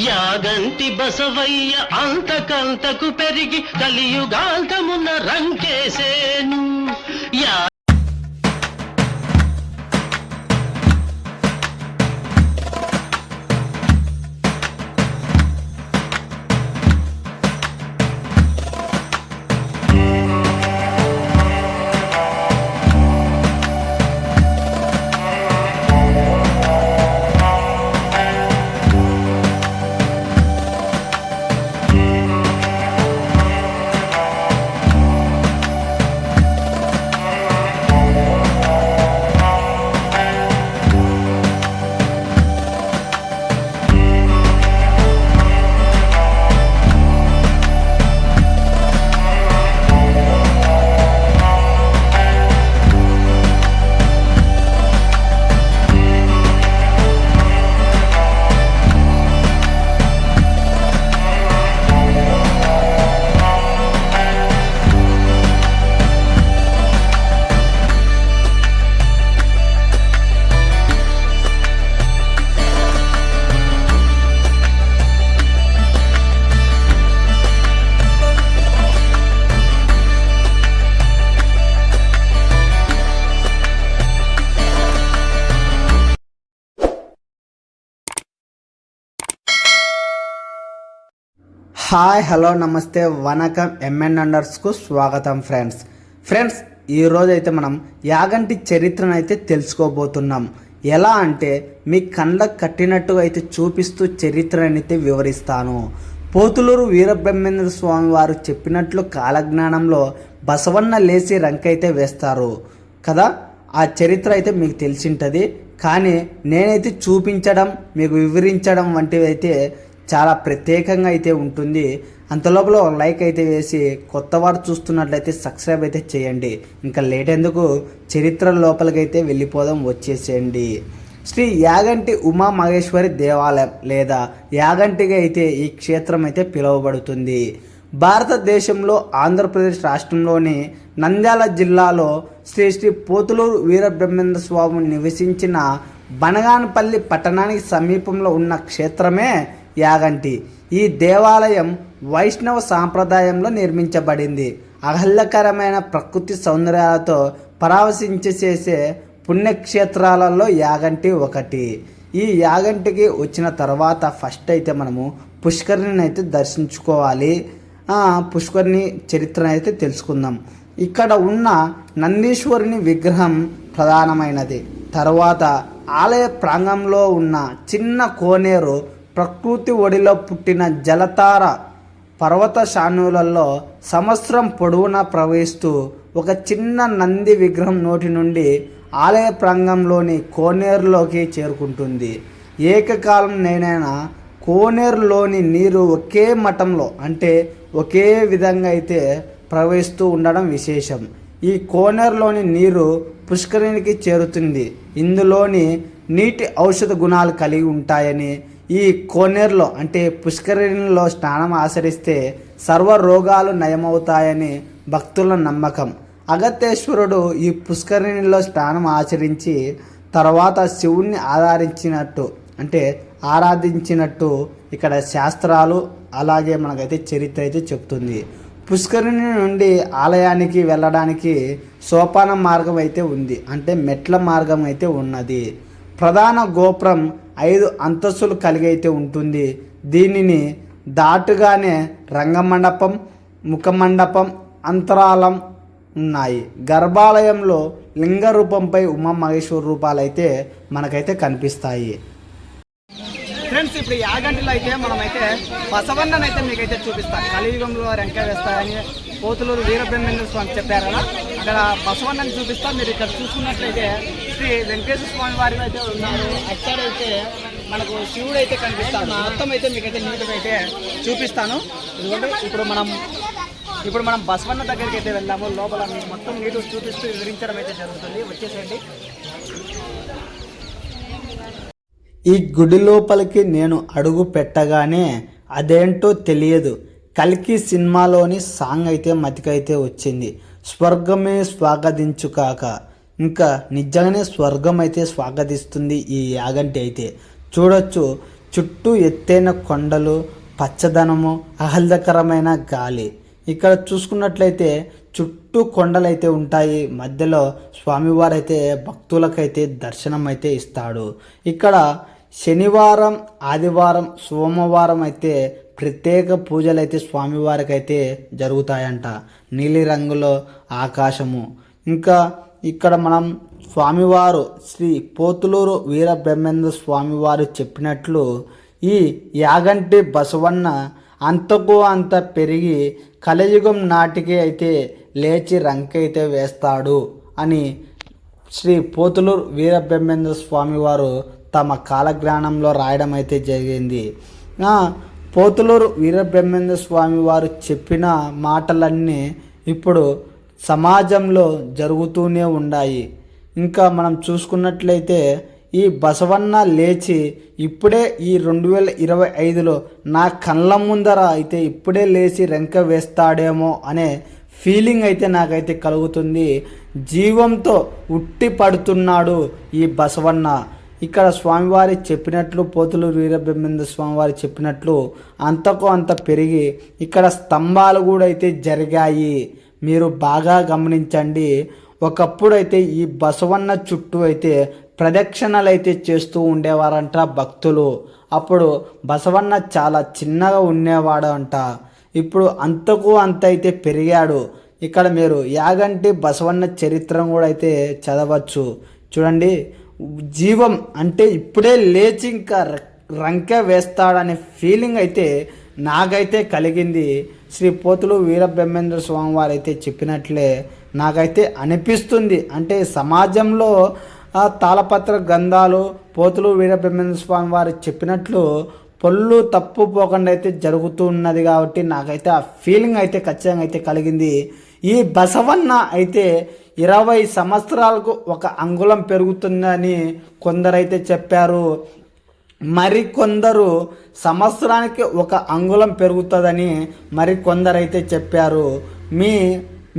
యాగంటి బసవయ్య అంతకంతకు పెరిగి కలియుగాంతమున రంకేసేను యా హాయ్ హలో నమస్తే వనకం ఎంఎన్ అండర్స్కు స్వాగతం ఫ్రెండ్స్. ఫ్రెండ్స్ ఈరోజు అయితే మనం యాగంటి చరిత్రను అయితే తెలుసుకోబోతున్నాం. ఎలా అంటే మీ కళ్ళకు కట్టినట్టుగా అయితే చూపిస్తూ చరిత్రనైతే అయితే వివరిస్తాను. పోతులూరు వీరబ్రహ్మేంద్ర స్వామి వారు చెప్పినట్లు కాలజ్ఞానంలో బసవన్న లేచి రంకైతే వేస్తారు. కదా? ఆ చరిత్ర అయితే మీకు తెలిసింటుంది. కానీ నేనైతే చూపించడం మీకు వివరించడం వంటివి అయితే చాలా ప్రత్యేకంగా అయితే ఉంటుంది. అంతలోపల లైక్ అయితే వేసి కొత్త వారు చూస్తున్నట్లయితే సబ్స్క్రైబ్ అయితే చేయండి. ఇంకా లేట్ ఎందుకు? చరిత్ర లోపలికైతే వెళ్ళిపోదాం వచ్చేసేయండి. శ్రీ యాగంటి ఉమా మహేశ్వరి దేవాలయం లేదా యాగంటిగా అయితే ఈ క్షేత్రం అయితే పిలువబడుతుంది. భారతదేశంలో ఆంధ్రప్రదేశ్ రాష్ట్రంలోని నంద్యాల జిల్లాలో శ్రీ శ్రీ పోతులూరు వీరబ్రహ్మేంద్ర స్వామి నివసించిన బనగానపల్లి పట్టణానికి సమీపంలో ఉన్న క్షేత్రమే యాగంటి. ఈ దేవాలయం వైష్ణవ సాంప్రదాయంలో నిర్మించబడింది. అహల్యకరమైన ప్రకృతి సౌందర్యాలతో పరామర్శించేసే పుణ్యక్షేత్రాలలో యాగంటి ఒకటి. ఈ యాగంటికి వచ్చిన తర్వాత ఫస్ట్ అయితే మనము పుష్కరిణిని అయితే దర్శించుకోవాలి. పుష్కరిని పుష్కరిణి చరిత్రను అయితే తెలుసుకుందాం. ఇక్కడ ఉన్న నందీశ్వరుని విగ్రహం ప్రధానమైనది. తర్వాత ఆలయ ప్రాంగంలో ఉన్న చిన్న కోనేరు ప్రకృతి ఒడిలో పుట్టిన జలతార పర్వత శానులలో సంవత్సరం పొడవునా ప్రవహిస్తూ ఒక చిన్న నంది విగ్రహం నోటి నుండి ఆలయ ప్రాంగంలోని కోనేరులోకి చేరుకుంటుంది. ఏకకాలం నేనైనా కోనేరులోని నీరు ఒకే మఠంలో అంటే ఒకే విధంగా అయితే ప్రవహిస్తూ ఉండడం విశేషం. ఈ కోనేరులోని నీరు పుష్కరిణికి చేరుతుంది. ఇందులోని నీటి ఔషధ గుణాలు కలిగి ఉంటాయని ఈ కోనేరులో అంటే పుష్కరిణిలో స్నానం ఆచరిస్తే సర్వ రోగాలు నయమవుతాయని భక్తుల నమ్మకం. అగత్యేశ్వరుడు ఈ పుష్కరిణిలో స్నానం ఆచరించి తర్వాత శివుణ్ణి ఆరాధించినట్టు అంటే ఆరాధించినట్టు ఇక్కడ శాస్త్రాలు అలాగే మనకైతే చరిత్ర అయితే చెప్తుంది. పుష్కరిణి నుండి ఆలయానికి వెళ్ళడానికి సోపాన మార్గం అయితే ఉంది అంటే మెట్ల మార్గం అయితే ఉన్నది. ప్రధాన గోపురం ఐదు అంతస్తులు కలిగి అయితే ఉంటుంది. దీనిని దాటుగానే రంగమండపం ముఖమండపం అంతరాలం ఉన్నాయి. గర్భాలయంలో లింగ రూపంపై ఉమా మహేశ్వర రూపాలు అయితే మనకైతే కనిపిస్తాయి. ఫ్రెండ్స్ ఇప్పుడు యాగంటిలో అయితే మనమైతే బసవన్నను అయితే మీకైతే చూపిస్తాం. కలియుగంలో రెంక వేస్తాయని పోతులూరు వీరబ్రహ్మేంద్ర స్వామి చెప్పారు కదా అక్కడ బసవన్నని చూపిస్తాం. మీరు ఇక్కడ చూసుకున్నట్లయితే శ్రీ వెంకటేశ్వర స్వామి వారి అయితే ఉన్నారు. అక్కడ అయితే మనకు శివుడు అయితే కనిపిస్తాడు. మొత్తం అయితే మీకైతే నీట్గా అయితే చూపిస్తాను. ఎందుకంటే ఇప్పుడు మనం ఇప్పుడు మనం బసవన్న దగ్గరికి అయితే వెళ్ళాము. లోపల మీకు మొత్తం నీటు చూపిస్తూ వివరించడం అయితే జరుగుతుంది. వచ్చేసేయండి. ఈ గుడి లోపలికి నేను అడుగు పెట్టగానే అదేంటో తెలియదు. కల్కి సినిమాలోని సాంగ్ అయితే మతికైతే వచ్చింది. స్వర్గమే స్వాగతించుకాక. ఇంకా నిజంగానే స్వర్గం అయితే స్వాగతిస్తుంది ఈ యాగంటి అయితే. చూడొచ్చు చుట్టూ ఎత్తైన కొండలు పచ్చదనము ఆహ్లాదకరమైన గాలి. ఇక్కడ చూసుకున్నట్లయితే చుట్టూ కొండలైతే ఉంటాయి మధ్యలో స్వామివారు అయితే భక్తులకైతే దర్శనం అయితే ఇస్తాడు. ఇక్కడ శనివారం ఆదివారం సోమవారం అయితే ప్రత్యేక పూజలు అయితే స్వామివారికి అయితే జరుగుతాయంట. నీలి రంగులో ఆకాశము. ఇంకా ఇక్కడ మనం స్వామివారు శ్రీ పోతులూరు వీర బ్రహ్మేంద్ర స్వామివారు చెప్పినట్లు ఈ యాగంటి బసవన్న అంతకు అంత పెరిగి కలియుగం నాటికి అయితే లేచి రంకైతే వేస్తాడు అని శ్రీ పోతులూరు వీరబ్రహ్మేంద్ర స్వామివారు తమ కాలజ్ఞానంలో రాయడం అయితే జరిగింది. పోతులూరు వీరబ్రహ్మేంద్ర స్వామి వారు చెప్పిన మాటలన్నీ ఇప్పుడు సమాజంలో జరుగుతూనే ఉన్నాయి ఇంకా మనం చూసుకున్నట్లయితే ఈ బసవన్న లేచి ఇప్పుడే ఈ రెండు వేల ఇరవై ఐదులో నా కళ్ళ ముందర అయితే ఇప్పుడే లేచి రెంక వేస్తాడేమో అనే ఫీలింగ్ అయితే నాకైతే కలుగుతుంది. జీవంతో ఉట్టి పడుతున్నాడు ఈ బసవన్న. ఇక్కడ స్వామివారి చెప్పినట్లు పోతులు వీరబ్రహ్మేంద్ర స్వామివారి చెప్పినట్లు అంతకు అంత పెరిగి ఇక్కడ స్తంభాలు కూడా అయితే జరిగాయి. మీరు బాగా గమనించండి. ఒకప్పుడు అయితే ఈ బసవన్న చుట్టూ అయితే ప్రదక్షిణలు అయితే చేస్తూ ఉండేవారంట భక్తులు. అప్పుడు బసవన్న చాలా చిన్నగా ఉండేవాడు అంట ఇప్పుడు అంతకు అంత అయితే పెరిగాడు. ఇక్కడ మీరు యాగంటి బసవన్న చరిత్రను కూడా అయితే చదవచ్చు. చూడండి. జీవం అంటే ఇప్పుడే లేచి ఇంకా రంకె వేస్తాడనే ఫీలింగ్ అయితే నాకైతే కలిగింది. శ్రీ పోతులు వీరబ్రహ్మేంద్ర స్వామి వారు అయితే చెప్పినట్లే నాకైతే అనిపిస్తుంది. అంటే సమాజంలో తాళపత్ర గంధాలు పోతులు వీరబ్రహ్మేంద్ర స్వామి వారు చెప్పినట్లు పొల్లు తప్పు పోకుండా అయితే జరుగుతూ ఉన్నది కాబట్టి నాకైతే ఆ ఫీలింగ్ అయితే ఖచ్చితంగా అయితే కలిగింది. ఈ బసవన్న అయితే ఇరవై సంవత్సరాలకు ఒక అంగుళం పెరుగుతుందని కొందరైతే చెప్పారు. మరి కొందరు సంవత్సరానికి ఒక అంగుళం పెరుగుతుందని మరి కొందరైతే చెప్పారు. మీ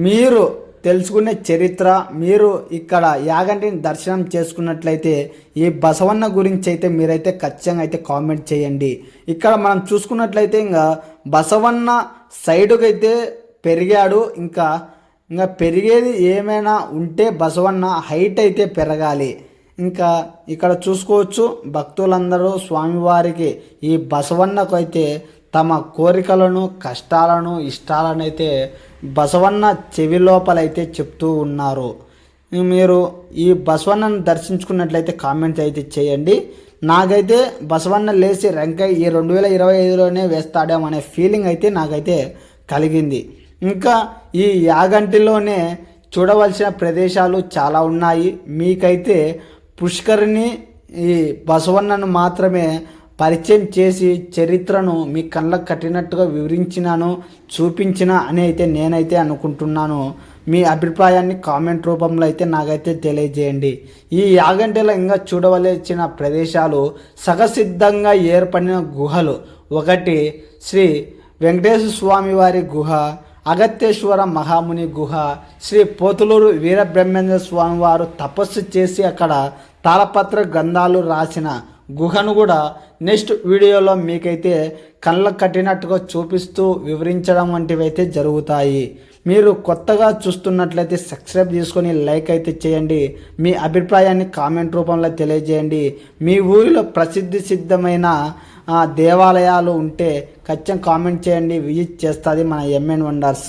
మీరు తెలుసుకునే చరిత్ర మీరు ఇక్కడ యాగంటిని దర్శనం చేసుకున్నట్లయితే ఈ బసవన్న గురించి అయితే మీరైతే ఖచ్చితంగా అయితే కామెంట్ చేయండి. ఇక్కడ మనం చూసుకున్నట్లయితే ఇంకా బసవన్న సైడుకి అయితే పెరిగాడు. ఇంకా ఇంకా పెరిగేది ఏమైనా ఉంటే బసవన్న హైట్ అయితే పెరగాలి. ఇంకా ఇక్కడ చూసుకోవచ్చు భక్తులందరూ స్వామివారికి ఈ బసవన్నకు అయితే తమ కోరికలను కష్టాలను ఇష్టాలను అయితే బసవన్న చెవి లోపలైతే చెప్తూ ఉన్నారు. మీరు ఈ బసవన్నను దర్శించుకున్నట్లయితే కామెంట్స్ అయితే చేయండి. నాకైతే బసవన్న లేచి రంకయ్య ఈ రెండు వేల ఇరవై ఐదులోనే వేస్తాడేమో అనే ఫీలింగ్ అయితే నాకైతే కలిగింది. ఇంకా ఈ యాగంటిలోనే చూడవలసిన ప్రదేశాలు చాలా ఉన్నాయి. మీకైతే పుష్కరిని ఈ బసవన్నను మాత్రమే పరిచయం చేసి చరిత్రను మీ కళ్ళకు కట్టినట్టుగా వివరించినాను చూపించిన అని అయితే నేనైతే అనుకుంటున్నాను. మీ అభిప్రాయాన్ని కామెంట్ రూపంలో అయితే నాకైతే తెలియజేయండి. ఈ యాగంటిలో ఇంకా చూడవలసిన ప్రదేశాలు సగసిద్ధంగా ఏర్పడిన గుహలు. ఒకటి శ్రీ వెంకటేశ్వర స్వామి వారి గుహ అగత్యేశ్వర మహాముని గుహ శ్రీ పోతులూరు వీరబ్రహ్మేంద్ర స్వామి వారు తపస్సు చేసి అక్కడ తాళపత్ర గ్రంథాలు రాసిన గుహను కూడా నెక్స్ట్ వీడియోలో మీకైతే కళ్ళ కట్టినట్టుగా చూపిస్తూ వివరించడం వంటివి అయితే జరుగుతాయి. మీరు కొత్తగా చూస్తున్నట్లయితే సబ్స్క్రైబ్ చేసుకొని లైక్ అయితే చేయండి. మీ అభిప్రాయాన్ని కామెంట్ రూపంలో తెలియజేయండి. మీ ఊరిలో ప్రసిద్ధి సిద్ధమైన దేవాలయాలు ఉంటే ఖచ్చితంగా కామెంట్ చేయండి విజిట్ చేస్తుంది మన ఎంఎన్ వండర్స్